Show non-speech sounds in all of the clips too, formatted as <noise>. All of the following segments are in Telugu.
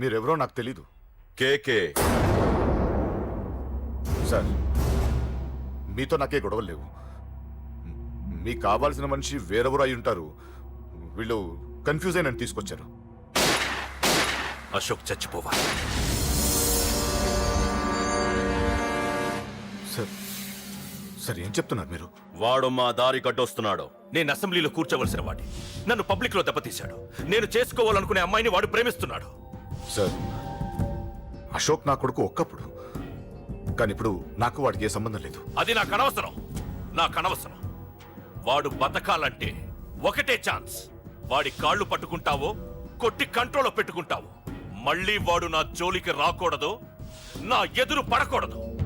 మీరెవరో నాకు తెలీదు. కేకే సార్ మీతో నాకే గొడవలు లేవు. మీకు కావాల్సిన మనిషి వేరెవరో అయి ఉంటారు. వీళ్ళు కన్ఫ్యూజ్ అయిన తీసుకొచ్చారు. అశోక్ చచ్చిపోవాలి. సార్ సార్ ఏం చెప్తున్నారు మీరు? వాడు మా దారి కట్టొస్తున్నాడు. నేను అసెంబ్లీలో కూర్చోవలసిన వాడి నన్ను పబ్లిక్లో దెబ్బతీశాడు. నేను చేసుకోవాలనుకునే అమ్మాయిని వాడు ప్రేమిస్తున్నాడు. సార్ అశోక్ నా కొడుకు ఒక్కప్పుడు. కానీ ఇప్పుడు నాకు వాడికి ఏ సంబంధం లేదు. అది నాకు అనవసరం. నాకు అనవసరం. వాడు బతకాలంటే ఒకటే ఛాన్స్. వాడి కాళ్ళు పట్టుకుంటావో కొట్టి కంట్రోల్లో పెట్టుకుంటావో. మళ్ళీ వాడు నా జోలికి రాకూడదు నా ఎదురు పడకూడదు.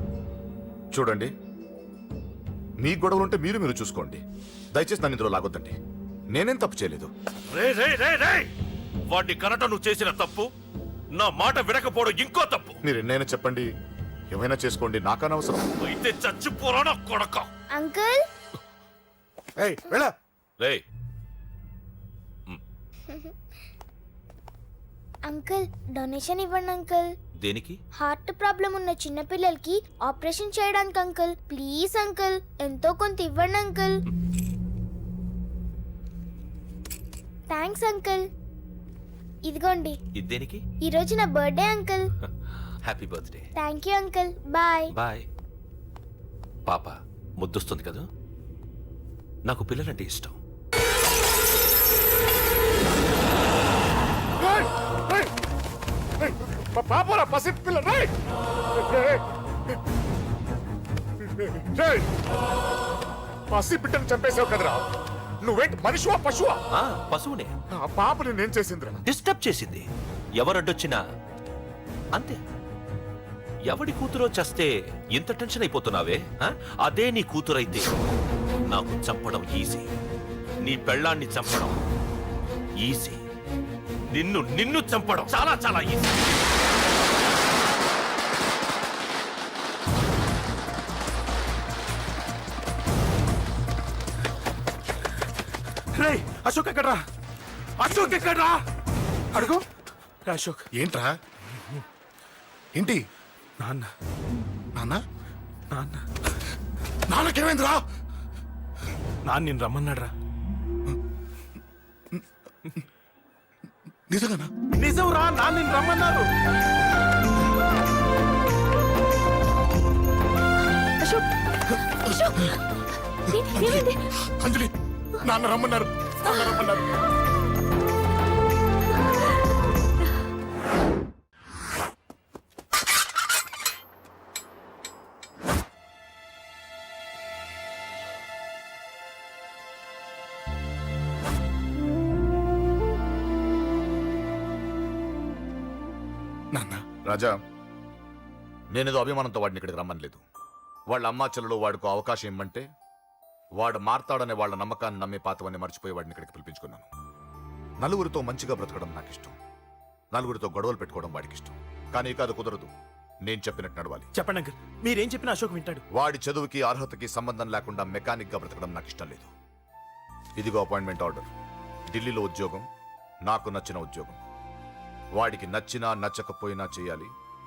చూడండి. మీ గొడవలు ఉంటే మీరు మీరు చూసుకోండి. దయచేసి నన్ను ఇందులో లాగొద్దండి. నేనేం తప్పు చేయలేదు. రే రే రే రే వాడిని కనట నువ్వు చేసిన తప్పు. నా మాట వినకపోవడం ఇంకో తప్పు. మీరు ఎన్నైనా చెప్పండి. ఏమైనా చేసుకోండి. నాకనవసరం అయితే చచ్చిపోరా నా కొడక. అంకుల్? ఏయ్ వెళ్ళ. రే అంకుల్ డొనేషన్ ఇవ్వండి అంకుల్. దేనికి? హార్ట్ ప్రాబ్లం ఉన్న చిన్న పిల్లలకి ఆపరేషన్ చేయడానికి అంకుల్. ప్లీజ్ అంకుల్ ఎంతో కొంత ఇవ్వండి అంకుల్. Thanks uncle. ఇదిగోండి. ఇది దేనికి? ఈ రోజు నా birthday uncle. Happy birthday. Thank you uncle. Bye. Bye. పాప ముద్దొస్తుంది కదా? నాకు పిల్లలంటే ఇష్టం. పాపరా పసి పిల్ల! పసి బిడ్డను చంపేశావు కదరా? నువ్వేంటి మనిషివా పశువా? ఆ, పశువునే. ఆ పాపని నేను చేసిందిరా. డిస్టర్బ్ చేసింది. ఎవరడ్డొచ్చినా అంతే. ఎవడి కూతురో చస్తే ఇంత టెన్షన్ అయిపోతున్నావే ఆ? అదే నీ కూతురైతే నాకు చంపడం ఈజీ. నీ పెళ్ళాన్ని చంపడం ఈజీ. నిన్ను నిన్ను చంపడం చాలా చాలా ఈజీ. రే అశోక్ ఎక్కడ్రా? అశోక్ ఎక్కడ్రా? అడుగు. రే అశోక్. ఏంట్రా? ఏంటి? నాన్న. నాన్న? నాన్న. నాన్నకేమైందిరా? నాన్న నేను రమ్మన్నాడ్రా. నిజంగానా? నిజం రా నాన్న నేను రమ్మన్నారు. అశోక్ అంజలి నాన్న రమ్మన్నారు. నాన్న రమ్మన్నారు. నాన్న. రాజా. నేనేదో అభిమానంతో వాడిని ఇక్కడికి రమ్మనలేదు. వాళ్ళ అమ్మా చెల్లెలు వాడికి అవకాశం ఇమ్మంటే వాడు మారతాడనే వాళ్ళ నమ్మకాన్ని నమ్మే పాతవన్నీ మర్చిపోయి వాడిని ఇక్కడికి పిలిపించుకున్నాను. నలుగురితో మంచిగా బ్రతకడం నాకు ఇష్టం నలుగురితో గొడవలు పెట్టుకోవడం వాడికి ఇష్టం కానీ ఇక అది కుదరదు. నేను చెప్పినట్టు నడవాలి. చెప్పండి అంకుల్. మీరేం చెప్పినా అశోక్ వింటాడు. వాడి చదువుకి అర్హతకి సంబంధం లేకుండా మెకానిక్గా బ్రతకడం నాకు ఇష్టం లేదు. ఇదిగో అపాయింట్మెంట్ ఆర్డర్. ఢిల్లీలో ఉద్యోగం నాకు నచ్చిన ఉద్యోగం. వాడికి నచ్చినా నచ్చకపోయినా చేయాలి.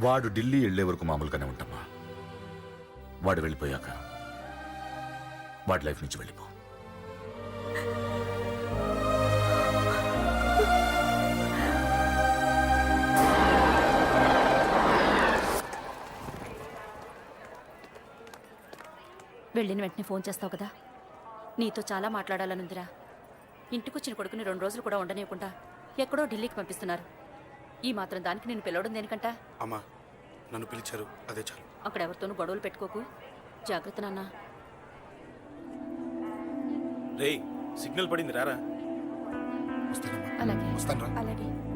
వాడు ఢిల్లీ వెళ్ళే వరకు మామూలుగానే ఉంటామా? వాడు వెళ్ళిపోయాక వాడి లైఫ్ నుంచి వెళ్ళిపో. వెళ్ళిన వెంటనే ఫోన్ చేస్తావు కదా? నీతో చాలా మాట్లాడాలనుందిరా. ఇంటికొచ్చిన కొడుకుని రెండు రోజులు కూడా ఉండనివ్వకుండా ఎక్కడో ఢిల్లీకి పంపిస్తున్నారు. ఈ మాత్రం దానికి నేను పిలవడం దేనికంట? అమ్మా నన్ను పిలిచారు. అదే చాలు. అక్కడ ఎవరితోనూ గొడవలు పెట్టుకోకు. జాగ్రత్త నాన్న. రేయ్ సిగ్నల్ పడింది రారా. అలాగే. వస్తాను అలాగే.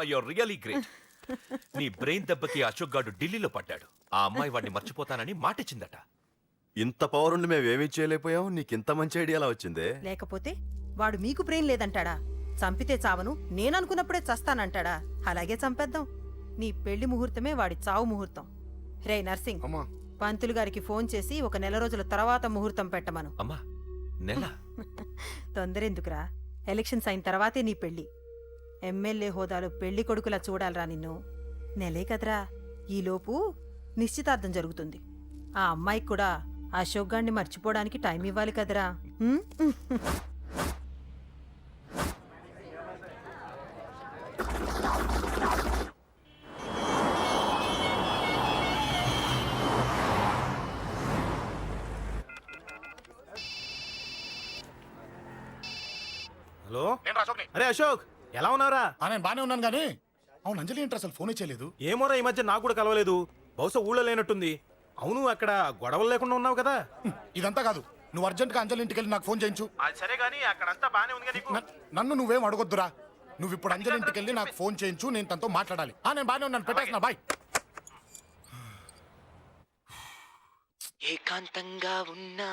అమ్మా యువర్ రియలీ గ్రేట్ నీ బ్రెయిన్ దెబ్బకి అశోక్ గాడు ఢిల్లీలో పడ్డాడు. ఆ అమ్మాయి వాడిని మర్చిపోతానని మాటిచ్చిందట. ఇంత పవర్ ఉండి మేమేమీ చేయలేకపోయాం నీకింత మంచి ఐడియా ఎలా వచ్చిందే? లేకపోతే వాడు మీకు బ్రెయిన్ లేదంటాడా? చంపితే చావను నేననుకున్నప్పుడే చస్తానంటాడా? అలాగే చంపేద్దాం. నీ పెళ్ళి ముహూర్తమే వాడి చావు ముహూర్తం. రే నర్సింగ్ అమ్మా. పంతులు గారికి ఫోన్ చేసి ఒక నెల రోజుల తర్వాత ముహూర్తం పెట్టమను. అమ్మా నెల. <laughs> తొందరెందుకురా? ఎలక్షన్స్ అయిన తర్వాతే నీ పెళ్ళి. ఎమ్మెల్యే హోదాలో పెళ్ళి కొడుకులా చూడాలరా నిన్ను. నెలే కదరా. ఈలోపు నిశ్చితార్థం జరుగుతుంది. ఆ అమ్మాయికి కూడా అశోక్ గాన్ని మర్చిపోవడానికి టైం ఇవ్వాలి కదరా? హలో. అరే అశోక్! ఎలా ఉన్నారా ఆ, నేను బానే ఉన్నాను కానీ అవును అంజలి ఏంటి అసలు ఫోన్ చేయలేదు? ఏమోరా ఈ మధ్య నాకు కూడా కలవలేదు. బహుశా ఊళ్ళో లేనట్టుంది. అవును అక్కడ గొడవలు లేకుండా ఉన్నావు కదా. హ్మ్, ఇదంతా కాదు. నువ్వు అర్జెంట్గా అంజలి ఇంటికి వెళ్ళి నాకు ఫోన్ చేయించు. అది సరే గానీ అక్కడంతా బానే ఉంది నీకు. నన్ను నువ్వేం అడగొద్దురా? నువ్వు ఇప్పుడు అంజలి ఇంటికి వెళ్ళి నాకు ఫోన్ చేయించు నేను తనతో మాట్లాడాలి. ఆ నేను బానే ఉన్నాను. పెట్టేస్తున్నా బాయ్. ఏకాంతంగా ఉన్నా.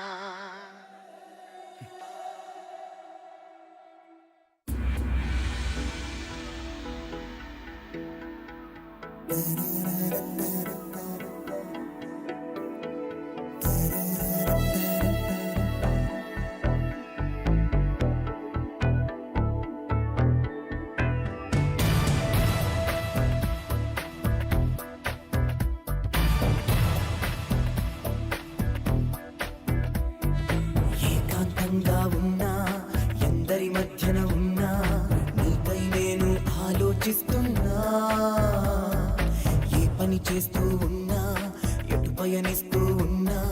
చేస్తూ ఉన్నా ఎటు పయనిస్తూ ఉన్నా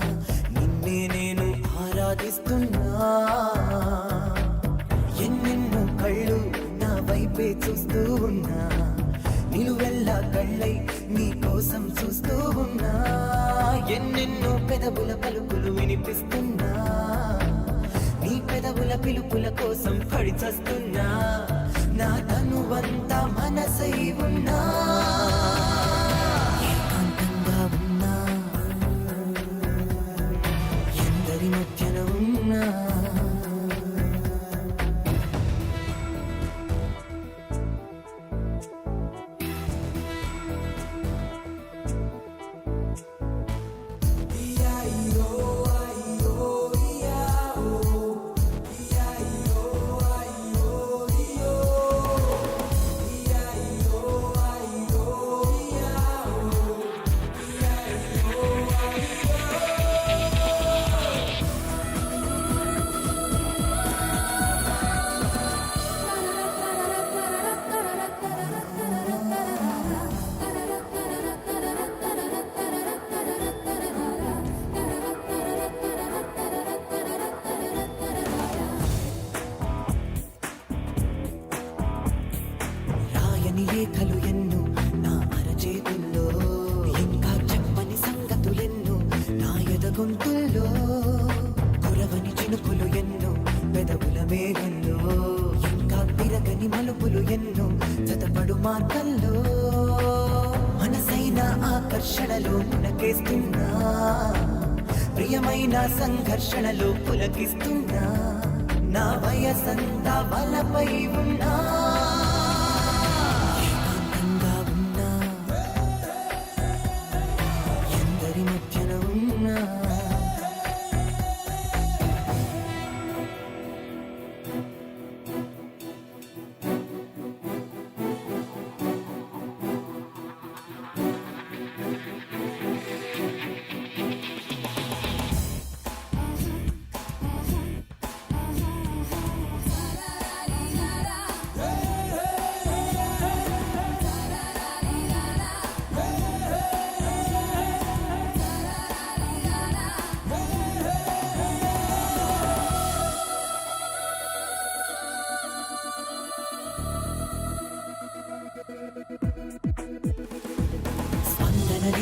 నిన్నే నేను ఆరాధిస్తున్నా. ఎన్నెన్నో కళ్ళు నా వైపే చూస్తూ ఉన్నా నిలువెల్లా కళ్ళై నీ కోసం చూస్తూ ఉన్నా. ఎన్నెన్నో పెదవుల పలుకులు వినిపిస్తున్నా నీ పెదవుల పిలుపుల కోసం కడిచస్తున్నా. నా తనువంతా మనసై ఉన్నా. ప్రియమైన సంఘర్షణలో పులకిస్తున్నా. నా వయసంతా వలపై ఉన్నా.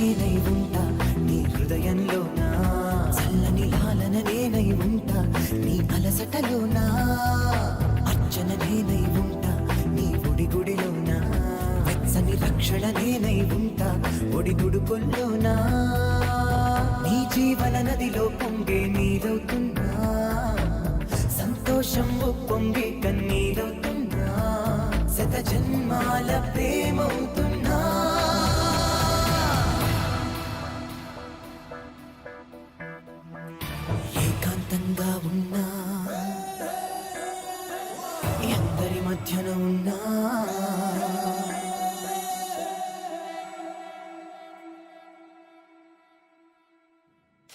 నేనై ఉంటా. నీ హృదయంలోనా? చల్లని లాలన నేనై ఉంటా. నీ అలసటలోనా? అర్చన నేనై ఉంటా. నీ ఒడి గుడిలోనా? వెచ్చని రక్షణ నేనై ఉంటా. ఒడి దుడుకుల్లోనా నీ జీవన నదిలో పొంగే నీరవుతున్నా సంతోషం పొంగే కన్నీరవుతున్నా శత జన్మాల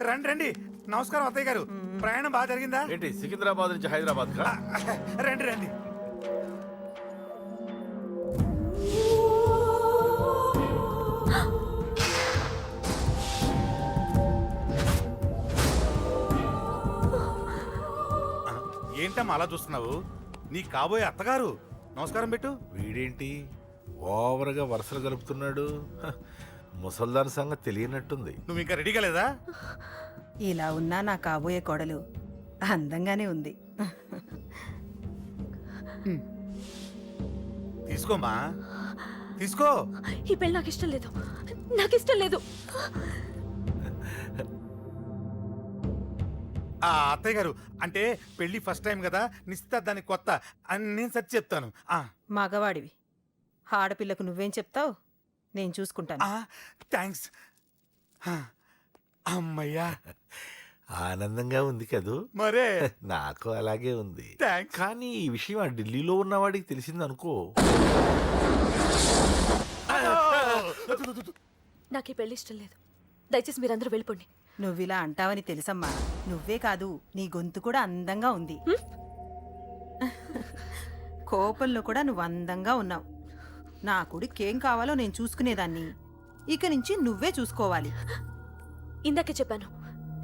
రండి రండి. నమస్కారం అత్తయ్య గారు. ప్రయాణం బాగా జరిగిందా? ఏంటి సికింద్రాబాద్ నుంచి హైదరాబాద్ కా రండి రండి. ఏంటమ్మా అలా చూస్తున్నావు? నీ కాబోయే అత్తగారు. నమస్కారం పెట్టు. వీడేంటి? ఓవర్గా వరుసలు కలుపుతున్నాడు హ, ముసల్దాన్ సంగతి తెలియనట్టుంది. నువ్వు ఇంకా రెడీ కాలేదా ఇలా ఉన్నా నా కాబోయే కోడలు అందంగానే ఉంది. తీసుకోమ్మా తీసుకో ఈ పెళ్ళి నాకు ఇష్టం లేదు. నాకు ఇష్టం లేదు. ఆ అత్తయ్య గారు అంటే పెళ్ళి ఫస్ట్ టైం కదా నిశ్చితార్థానికి కొత్త అని నేను సరి చెప్తాను. ఆ. మగవాడివి. ఆడపిల్లకు నువ్వేం చెప్తావు? నేను చూసుకుంటాను. థ్యాంక్స్. అమ్మయ్యా. ఆనందంగా ఉంది కదూ? మరే. <laughs> నాకు అలాగే ఉంది. థ్యాంక్స్. కానీ ఈ విషయం ఆ ఢిల్లీలో ఉన్నవాడికి తెలిసింది అనుకో <laughs> నాకు ఈ పెళ్ళి ఇష్టం లేదు. దయచేసి మీరందరూ వెళ్ళిపోండి. నువ్విలా అంటావని తెలుసమ్మా. నువ్వే కాదు నీ గొంతు కూడా అందంగా ఉంది. కోపంలో కూడా నువ్వు అందంగా ఉన్నావు. నా కొడుకేం కావాలో నేను చూసుకునేదాన్ని. ఇక నుంచి నువ్వే చూసుకోవాలి. ఇందాకే చెప్పాను.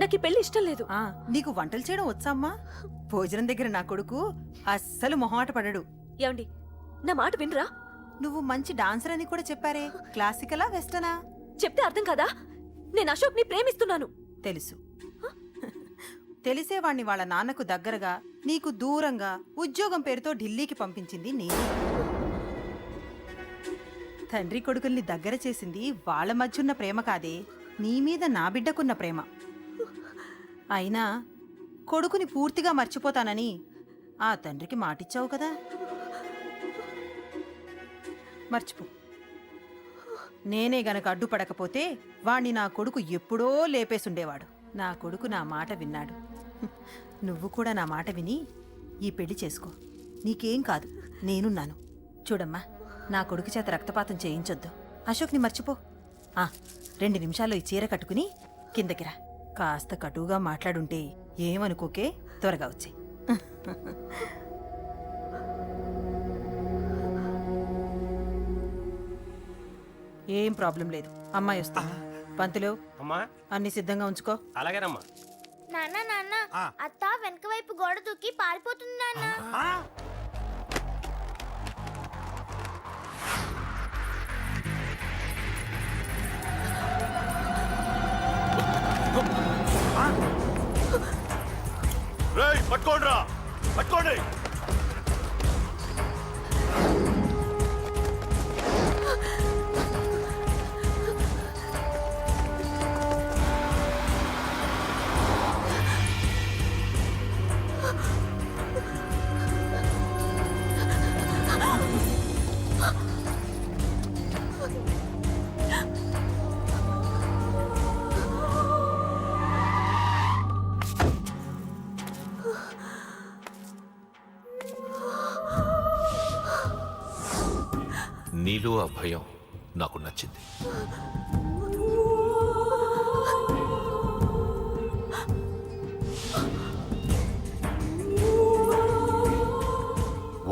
నాకు ఈ పెళ్ళి ఇష్టం లేదు. ఆ నీకు వంటలు చేయడం వచ్చామ్మా భోజనం దగ్గర నా కొడుకు అస్సలు మొహమాట పడడు. ఏమండి నా మాట వినరా? నువ్వు మంచి డాన్సర్ అని కూడా చెప్పారే. క్లాసికలా వెస్టనా? చెప్తే అర్థం కాదా? నేను అశోక్ని ప్రేమిస్తున్నాను. తెలుసు. తెలిసేవాణ్ణి వాళ్ళ నాన్నకు దగ్గరగా నీకు దూరంగా ఉద్యోగం పేరుతో ఢిల్లీకి పంపించింది నేనే. తండ్రి కొడుకుల్ని దగ్గర చేసింది వాళ్ళ మధ్య ఉన్న ప్రేమ కాదే నీ మీద నా బిడ్డకున్న ప్రేమ. అయినా కొడుకుని పూర్తిగా మర్చిపోతానని ఆ తండ్రికి మాటిచ్చావు కదా. మర్చిపో. నేనే గనక అడ్డుపడకపోతే వాణ్ణి నా కొడుకు ఎప్పుడో లేపేసుండేవాడు. నా కొడుకు నా మాట విన్నాడు. నువ్వు కూడా నా మాట విని ఈ పెళ్ళి చేసుకో. నీకేం కాదు నేనున్నాను. చూడమ్మా. నా కొడుకు చేత రక్తపాతం చేయించొద్దు. అశోక్ని మర్చిపో. ఆ రెండు నిమిషాల్లో ఈ చీర కట్టుకుని కిందకిరా కాస్త కటువుగా మాట్లాడుంటే ఏమనుకోకే త్వరగా వచ్చే. ఏం ప్రాబ్లం లేదు. అమ్మాయి వస్తా పంతులు అమ్మా. అన్ని సిద్ధంగా ఉంచుకో. అలాగేనమ్మా. నాన్న నాన్న ఆ. అత్త వెనక వైపు గోడ దూకి పారిపోతుంది నాన్న. పట్టుకోండి రా పట్టుకోండి.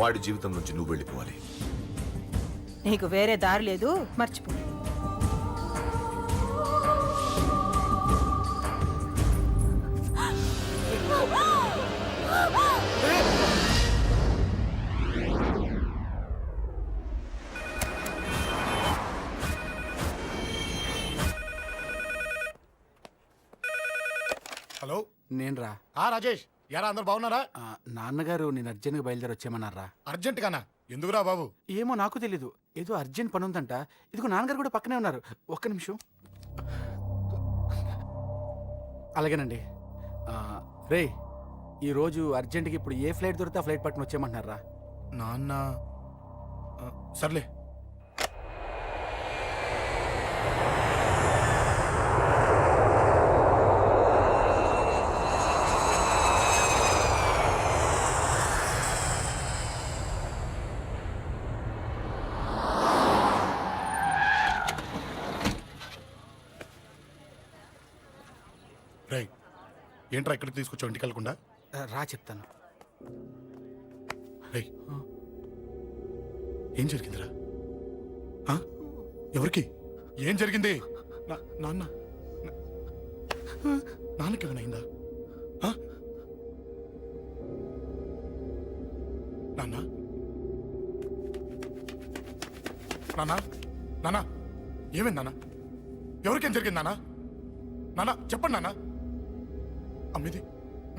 వాడి జీవితం నుంచి నువ్వు వెళ్ళిపోవాలి. నీకు వేరే దారి లేదు మర్చిపో. హలో నేను రా ఆ రాజేష్. యారా అందరు బాగున్నారా? ఆ, నాన్నగారు నేను అర్జెంట్గా బయలుదేరి వచ్చేయమన్నారా? అర్జెంట్ గానా ఎందుకురా బాబు? ఏమో నాకు తెలీదు. ఏదో అర్జెంట్ పని ఉందంట ఇదిగో నాన్నగారు కూడా పక్కనే ఉన్నారు. ఒక్క నిమిషం. అలాగేనండి. ఆ, రే ఈరోజు అర్జెంట్కి ఇప్పుడు ఏ ఫ్లైట్ దొరికితే ఆ ఫ్లైట్ పట్టుకుని వచ్చేయమంటున్నారా నాన్న. ఆ, సర్లే రేయ్ ఏంట్రా ఇక్కడికి తీసుకొచ్చావు? ఇంటికి వెళ్ళకుండా? రా చెప్తాను. రేయ్. ఏం జరిగిందిరా? ఆ? ఎవరికి? ఏం జరిగింది? నా- నాన్న. నా-? నాన్నకి ఏమైనా అయిందా? ఆ? నాన్న? నాన్న? నాన్న? ఏమైంది నాన్న? ఎవరికేం జరిగింది నాన్న? నాన్న చెప్పండి నాన్న.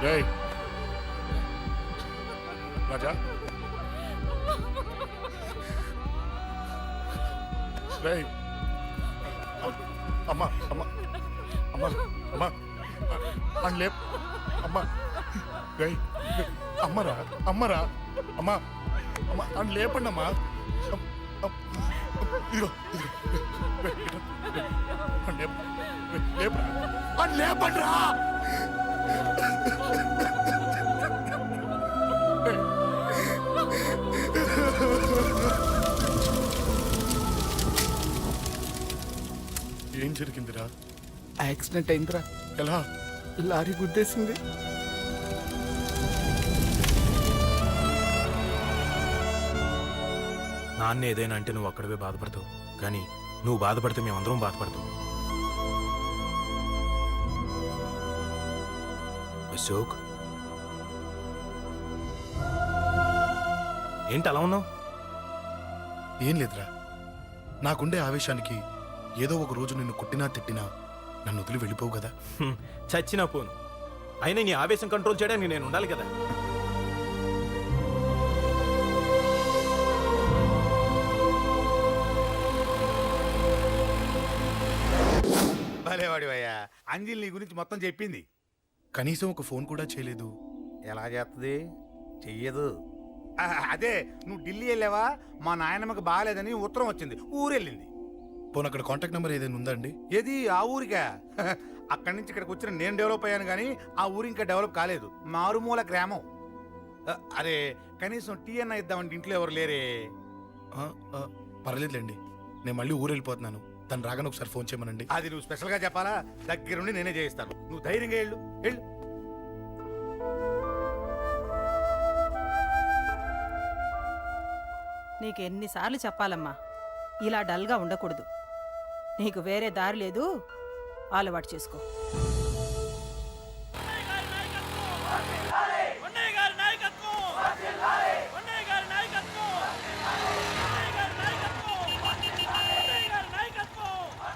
Hey. రాజా రే అమ్మ అమ్మ అమ్మ అమ్మ అని లేప్ అమ్మా రేయ్ అమ్మరా అమ్మరా అమ్మ అమ్మ అని లేపండి అమ్మా ఇదిగో ఇదిగో రేయ్, లేపండి రా ఏం జరిగిందిరా? యాక్సిడెంట్ అయిందిరా. ఎలా? లారీ గుద్దేసింది. నాన్న ఏదైనా అంటే నువ్వు అక్కడవే బాధపడతావు. కానీ నువ్వు బాధపడితే మేమందరం బాధపడతాం. అశోక్? ఏంటి అలా ఉన్నావు? ఏం లేదురా. నాకుండే ఆవేశానికి ఏదో ఒక రోజు నిన్ను కొట్టినా తిట్టినా నన్ను వదిలి వెళ్ళిపోవు కదా. చచ్చినా పోను. అయినా నీ ఆవేశం కంట్రోల్ చేయడానికి నేను ఉండాలి కదా. భలేవాడివయ్యా. అంజలి నీ గురించి మొత్తం చెప్పింది. కనీసం ఒక ఫోన్ కూడా చేయలేదు. ఎలా చేస్తుంది చెయ్యదు. ఆ, అదే నువ్వు ఢిల్లీ వెళ్ళావా? మా నాయనమ్మకి బాగాలేదని ఉత్తరం వచ్చింది. ఊరెళ్ళింది. పోనీ అక్కడ కాంటాక్ట్ నెంబర్ ఏదైనా ఉందా అండి? ఏది? ఆ ఊరికా? <laughs> అక్కడి నుంచి ఇక్కడికి వచ్చిన నేను డెవలప్ అయ్యాను కానీ ఆ ఊరు ఇంకా డెవలప్ కాలేదు. మారుమూల గ్రామం. ఆ, అరే కనీసం టీ అన్న ఇద్దామంటే ఇంట్లో ఎవరు లేరే? ఆ, ఆ, పర్లేదులేండి. నేను మళ్ళీ ఊరు వెళ్ళిపోతున్నాను తను రాగానే ఒకసారి ఫోన్ చేయమనండి. అది నువ్వు స్పెషల్గా చెప్పాలా? దగ్గరుండి నేనే చేయిస్తాను. నువ్వు ధైర్యంగా వెళ్ళు. వెళ్ళు. నీకు ఎన్నిసార్లు చెప్పాలమ్మా? ఇలా డల్గా ఉండకూడదు. నీకు వేరే దారి లేదు. అలవాటు చేసుకో.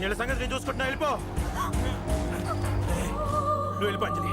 వీళ్ళ సంగతి నేను చూసుకుంటున్నా. వెళ్ళిపో. నువ్వు వెళ్ళిపో అంజలి.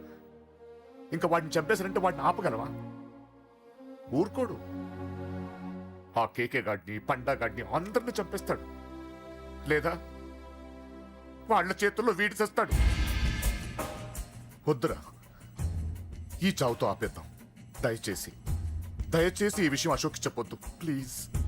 ఇంకా వాడిని చంపేశారంటే వాడిని ఆపగలవా? ఊరుకోడు. ఆ కేకే గాడిని పండా గాడిని అందరిని చంపేస్తాడు. లేదా? వాళ్ళ చేతుల్లో వీడి చేస్తాడు. వద్దురా. ఈ చావుతో ఆపేద్దాం. దయచేసి దయచేసి ఈ విషయం అశోక్ చెప్పొద్దు. ప్లీజ్.